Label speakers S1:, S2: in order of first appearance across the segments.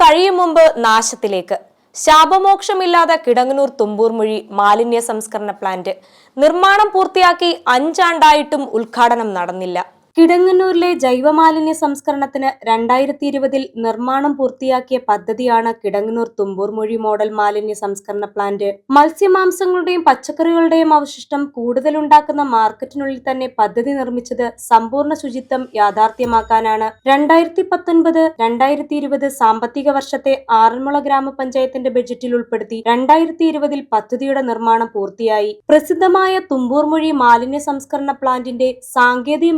S1: കഴിയും മുമ്പ് നാശത്തിലേക്ക്. ശാപമോക്ഷമില്ലാതെ കിടങ്ങനൂർ തുമ്പൂർമൊഴി മാലിന്യ സംസ്കരണ പ്ലാന്റ് നിർമ്മാണം പൂർത്തിയാക്കി അഞ്ചാണ്ടായിട്ടും ഉദ്ഘാടനം നടന്നില്ല. കിടങ്ങന്നൂരിലെ ജൈവമാലിന്യ സംസ്കരണത്തിന് രണ്ടായിരത്തി ഇരുപതിൽ നിർമ്മാണം പൂർത്തിയാക്കിയ പദ്ധതിയാണ് കിടങ്ങന്നൂർ തുമ്പൂർമൊഴി മോഡൽ മാലിന്യ സംസ്കരണ പ്ലാന്റ്. മത്സ്യമാംസങ്ങളുടെയും പച്ചക്കറികളുടെയും അവശിഷ്ടം കൂടുതലുണ്ടാക്കുന്ന മാർക്കറ്റിനുള്ളിൽ തന്നെ പദ്ധതി നിർമ്മിച്ചത് സമ്പൂർണ ശുചിത്വം യാഥാർത്ഥ്യമാക്കാനാണ്. രണ്ടായിരത്തി പത്തൊൻപത് രണ്ടായിരത്തി ഇരുപത് സാമ്പത്തിക വർഷത്തെ ആറന്മുള ഗ്രാമപഞ്ചായത്തിന്റെ ബജറ്റിൽ ഉൾപ്പെടുത്തി രണ്ടായിരത്തി ഇരുപതിൽ പദ്ധതിയുടെ നിർമ്മാണം പൂർത്തിയായി. പ്രസിദ്ധമായ തുമ്പൂർമൊഴി മാലിന്യ സംസ്കരണ പ്ലാന്റിന്റെ സാങ്കേതിക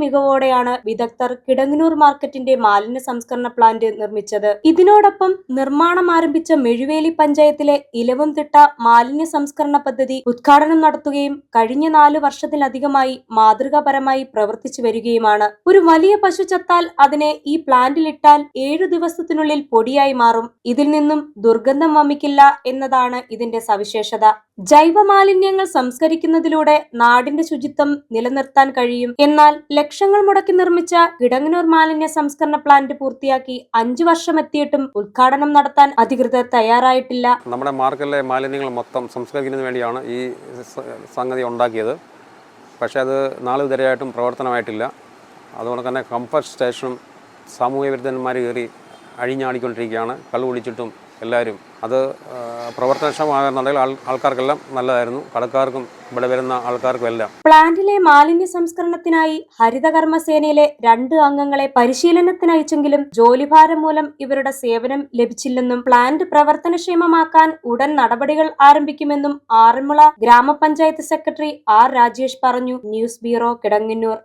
S1: മികവോടെയാണ് വിദഗ്ധർ കിടങ്ങനൂർ മാർക്കറ്റിന്റെ മാലിന്യ സംസ്കരണ പ്ലാന്റ് നിർമ്മിച്ചത്. ഇതിനോടൊപ്പം നിർമ്മാണം ആരംഭിച്ച മെഴുവേലി പഞ്ചായത്തിലെ ഇലവുംതിട്ട മാലിന്യ സംസ്കരണ പദ്ധതി ഉദ്ഘാടനം നടത്തുകയും കഴിഞ്ഞ നാല് വർഷത്തിലധികമായി മാതൃകാപരമായി പ്രവർത്തിച്ചു വരികയുമാണ്. ഒരു വലിയ പശു ചത്താൽ അതിനെ ഈ പ്ലാന്റിലിട്ടാൽ ഏഴു ദിവസത്തിനുള്ളിൽ പൊടിയായി മാറും. ഇതിൽ നിന്നും ദുർഗന്ധം വമിക്കില്ല എന്നതാണ് ഇതിന്റെ സവിശേഷത. ജൈവ മാലിന്യങ്ങൾ സംസ്കരിക്കുന്നതിലൂടെ നാടിന്റെ ശുചിത്വം നിലനിർത്താൻ കഴിയും. എന്നാൽ ലക്ഷങ്ങൾ മുടക്കി നിർമ്മിച്ച ഇടങ്ങനൂർ മാലിന്യ സംസ്കരണ പ്ലാന്റ് പൂർത്തിയാക്കി അഞ്ചു വർഷം എത്തിയിട്ടും ഉദ്ഘാടനം നടത്താൻ അധികൃതർ തയ്യാറായിട്ടില്ല.
S2: നമ്മുടെ മാർക്കറ്റിലെ മാലിന്യങ്ങൾ മൊത്തം സംസ്കരിക്കുന്നതിന് വേണ്ടിയാണ് ഈ സംഗതി ഉണ്ടാക്കിയത്. പക്ഷേ അത് നാളെ ഇതുവരെയായിട്ടും പ്രവർത്തനമായിട്ടില്ല. അതുകൊണ്ട് തന്നെ കംഫർട്ട് സ്റ്റേഷനും സാമൂഹ്യ വിരുദ്ധന്മാർ കയറി അഴിഞ്ഞാടിക്കൊണ്ടിരിക്കുകയാണ്. കള്ളു കുടിച്ചിട്ടും എല്ലാവരും അത് പ്രവർത്തനക്ഷമമാകുന്നുണ്ടെങ്കിൽ ആൾക്കാർക്കെല്ലാം നല്ലതായിരുന്നു. കടക്കാർക്കും ഇവിടെ വരുന്ന ആൾക്കാർക്കും എല്ലാം
S1: പ്ലാന്റിലെ മാലിന്യ സംസ്കരണത്തിനായി ഹരിതകർമ്മസേനയിലെ രണ്ട് അംഗങ്ങളെ പരിശീലനത്തിനയച്ചെങ്കിലും ജോലിഭാരം മൂലം ഇവരുടെ സേവനം ലഭിച്ചില്ലെന്നും പ്ലാന്റ് പ്രവർത്തനക്ഷമമാക്കാൻ ഉടൻ നടപടികൾ ആരംഭിക്കുമെന്നും ആറന്മുള ഗ്രാമപഞ്ചായത്ത് സെക്രട്ടറി ആർ രാജേഷ് പറഞ്ഞു. News bureau Kidangannur.